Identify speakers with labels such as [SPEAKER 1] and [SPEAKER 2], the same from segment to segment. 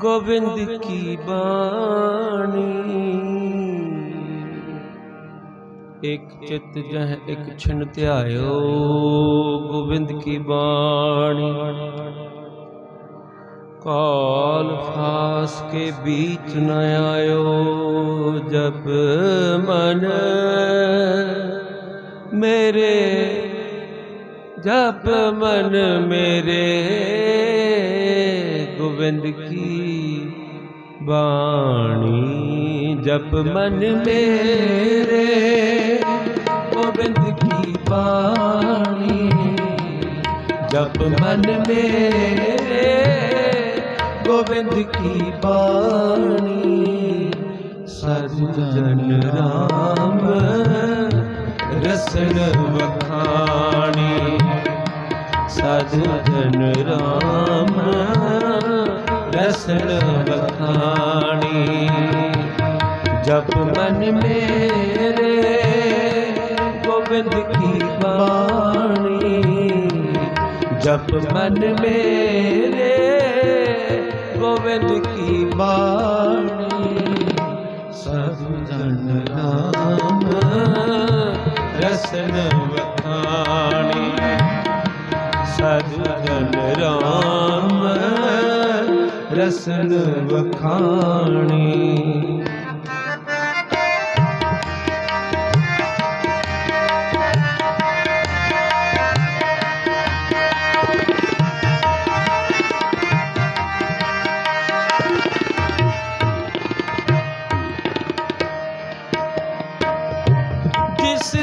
[SPEAKER 1] ਗੋਬਿੰਦ ਕੀ ਬਾਣੀ ਇਕ ਚਿਤ ਜਹ ਇਕ ਛਿਨ ਧਿਆਇਓ ਗੋਬਿੰਦ ਕੀ ਬਾਣੀ ਕਾਲ ਫਾਸ ਕੇ ਬੀਚ ਨ ਆਇਓ ਜਬ ਮਨ ਮੇਰੇ ਜਪ ਮਨ ਮੇਰੇ ਗੋਬਿੰਦ ਕੀ ਬਾਣੀ ਜਪ ਮਨ ਮੇਰੇ ਗੋਬਿੰਦ ਕੀ ਬਾਣੀ ਜਪ ਮਨ ਮੇਰੇ ਗੋਬਿੰਦ ਕੀ ਬਾਣੀ ਸਾਧੂ ਜਨ ਰਾਮ ਰਸਨ ਵਖਾਣੀ ਸਾਧੂ ਜਨ ਰਾਮ ਰਸਣ ਵਖਾਣੀ। ਜਪ ਮਨ ਮੇਰੇ, ਗੋਬਿੰਦ ਕੀ ਬਾਣੀ। ਜਪ ਮਨ ਮੇਰੇ, ਗੋਬਿੰਦ ਕੀ ਬਾਣੀ। ਸਾਧੂ ਜਨ ਰਾਮ, ਰਸਨ ਵਖਾਣੀ। ਸਾਧੂ ਰਾਮ ਰਸਨ ਵਖਾਣੀ।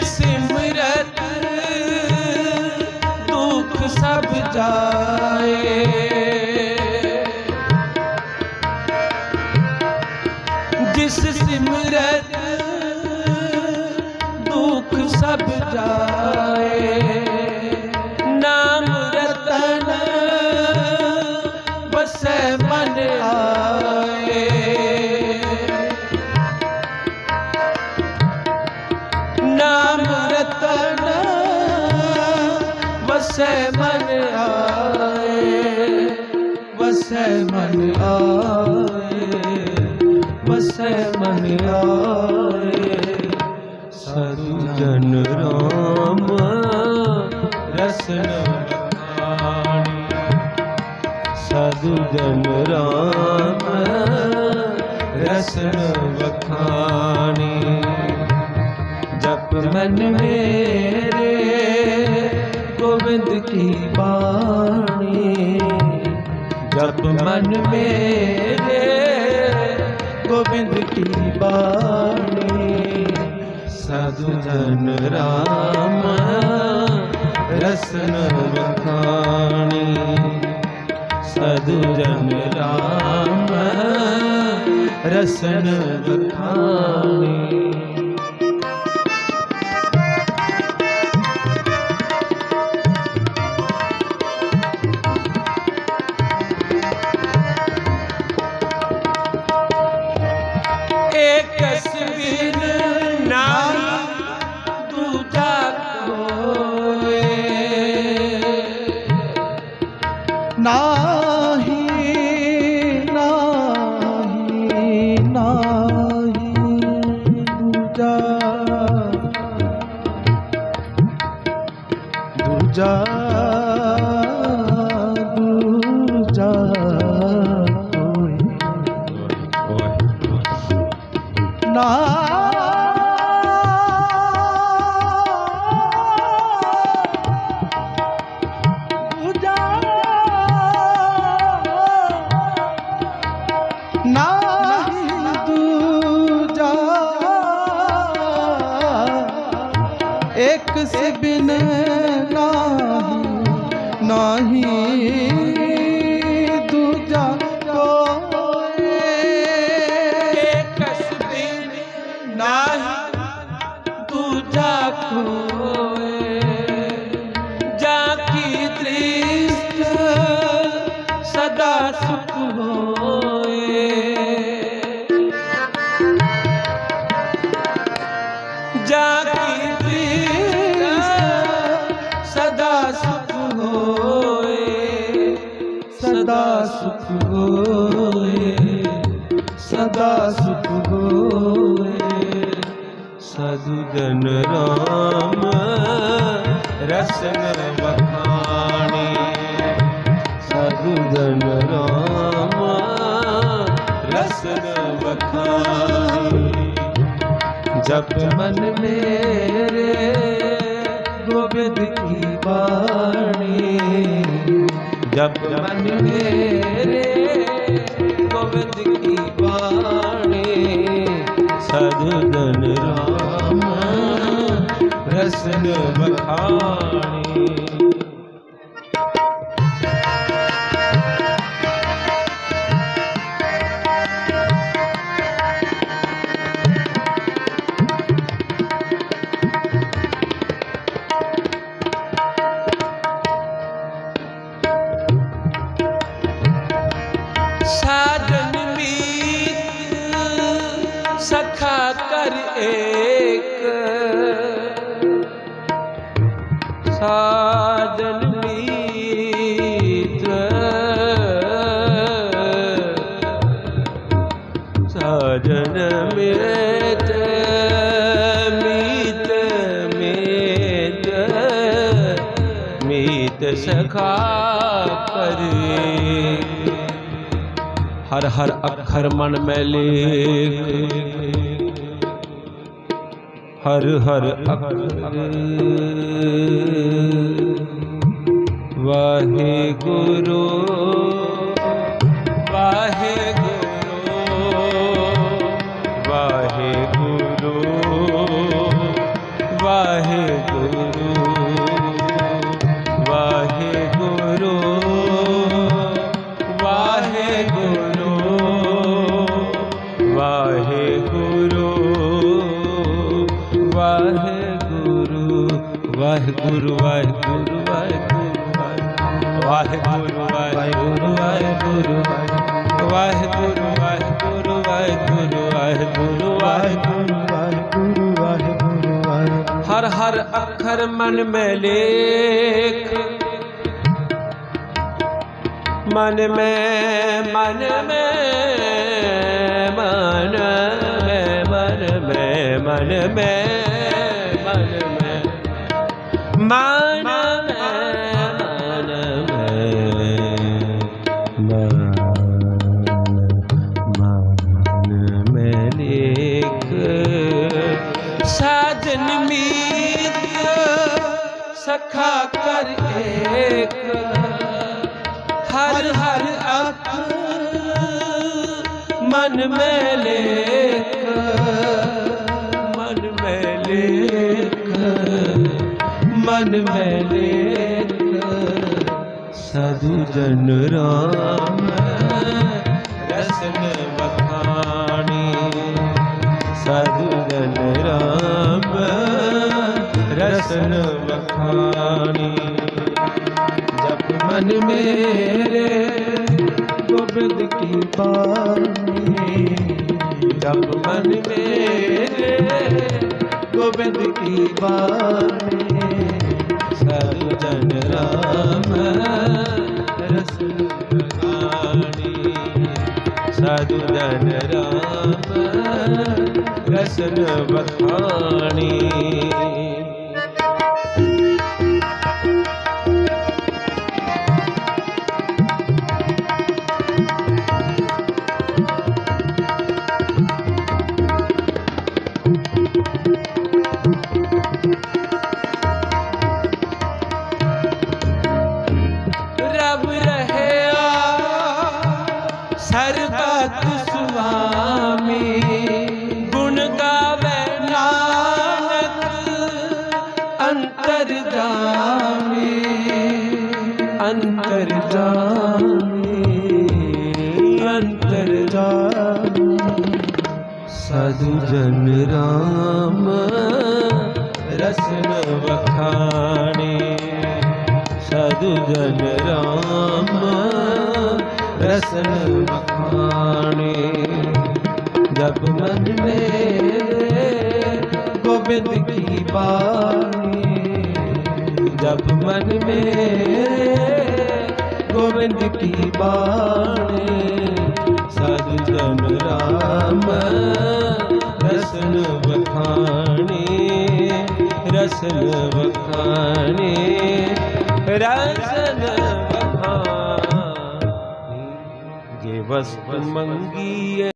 [SPEAKER 1] ਸਿਮਰਤ ਸਭ ਜਾਏ। ਮਨ ਆਏ ਵਸੈ ਮਨ ਆਏ ਸਤਿ ਜਨ ਰਾਮ ਰਸਨ ਵਖਾਣੀ ਸਾਧੂ ਜਨ ਰਾਮ ਰਸਨ ਵਖਾਣੀ ਜਪ ਮਨ ਮੇਰੇ ਗੋਬਿੰਦ ਕੀ ਬਾਣੀ ਜਪ ਮਨ ਮੇਰੇ ਗੋਬਿੰਦ ਕੀ ਬਾਣੀ? ਸਾਧੂ ਜਨ ਰਾਮ ਰਸਨ ਵਖਾਣੀ ਸਾਧੂ ਜਨ ਰਾਮ ਦੂਜਾ
[SPEAKER 2] ਨਾਹੀ ਦੂਜਾ
[SPEAKER 1] ਸਦਾ ਸੁਖ ਹੋਏ ਸਾਧੂ ਜਨ ਰਾਮ, ਰਸਨ ਵਖਾਣੀ। ਸਾਧੂ ਜਨ ਰਾਮ, ਰਸਨ ਵਖਾਣੀ। ਜਪ ਮਨ ਮੇਰੇ,
[SPEAKER 2] ਗੋਬਿੰਦ ਕੀ ਬਾਣੀ।
[SPEAKER 1] ਜਪ ਮਨ ਮੇਰੇ, ਗੋਬਿੰਦ ਸਦ ਬਖਾਣੀ ਸਾਧਨ ਮੀਤ ਸਖਾ ਕਰ ਏਕ। ਸਾਜਨ ਮੀਤ ਸਾਜਨ ਮੀਤ ਮੀਤ ਮੀਤ। ਮੀਤ ਸਖਾ ਕਰੇ। ਹਰ ਹਰ ਅੱਖਰ ਮਨ ਮੈਂ ਲੇਖ। ਹਰ ਹਰ ਅੱਖਰ ਵਾਹਿਗੁਰੂ ਵਾਹਿਗੁਰੂ ਵਾਹਿਗੁਰੂ ਵਾਹਿਗੁਰੂ ਵਾਹਿਗੁਰੂ ਵਾਹਿਗੁਰੂ ਵਾਹਿਗੁਰੂ। ਵਾਹਿਗੁਰੂ ਵਾਹਿਗੁਰੂ ਵਾਹਿਗੁਰੂ ਵਾਹਿਗੁਰੂ ਵਾਹਿਗੁਰੂ ਵਾਹਿਗੁਰੂ ਵਾਹਿਗੁਰੂ ਵਾਹਿਗੁਰੂ ਵਾਹਿਗੁਰੂ ਵਾਹਿਗੁਰੂ ਵਾਹਿਗੁਰੂ ਵਾਹਿਗੁਰੂ
[SPEAKER 2] ਵਾਹਿਗੁਰੂ ਵਾਹਿਗੁਰੂ
[SPEAKER 1] ਹਰ ਹਰ ਅੱਖਰ ਮਨ ਮੈਂ ਲੇਖ ਮਨ ਮੈਂ ਮਨ ਮੈਂ ਮਨ ਮੈਂ ਮਨ ਮੈਂ ਮਨ ਮੈਂ ਮਨ ਮੈਂ ਮਨ ਮਨ ਮੈਂ ਮਨ ਸਾਜਨ ਮੀਤ ਸਖਾ ਕਰ ਏਕ। ਹਰ ਹਰ ਅੱਖਰ ਮਨ ਮੈਂ ਲੇਖ। मन में लेकर साधु जन राम रसन बखानी साधु जन राम रसन बखानी जब मन मेरे
[SPEAKER 2] गोविंद की पानी
[SPEAKER 1] जब मन मेरे
[SPEAKER 2] गोविंद की बानी
[SPEAKER 1] ਸਾਧੂ ਜਨ ਰਾਮ ਰਸਨ ਬਖਾਣੀ ਸਾਧੂ ਜਨ ਰਾਮ ਰਸਨ ਬਖਾਣੀ ਰਸਨ ਵਖਾਣੇ ਸਾਧੂ ਜਨ ਰਾਮ ਰਸਨ ਵਖਾਣੇ ਜਪ ਮਨ ਮੇਰੇ
[SPEAKER 2] ਗੋਬਿੰਦ ਕੀ ਬਾਣੀ
[SPEAKER 1] ਜਪ ਮਨ ਮੇਰੇ
[SPEAKER 2] ਗੋਬਿੰਦ ਕੀ ਬਾਣੀ
[SPEAKER 1] ਸਾਧ ਜਨ ਰਾਮ ਰਸਨ ਵਖਾਣੀ ਰਸਨ ਵਖਾਣੀ ਰਸਨ ਵਖਾਣੀ ਜੇ ਵਸਤ ਮੰਗੀਏ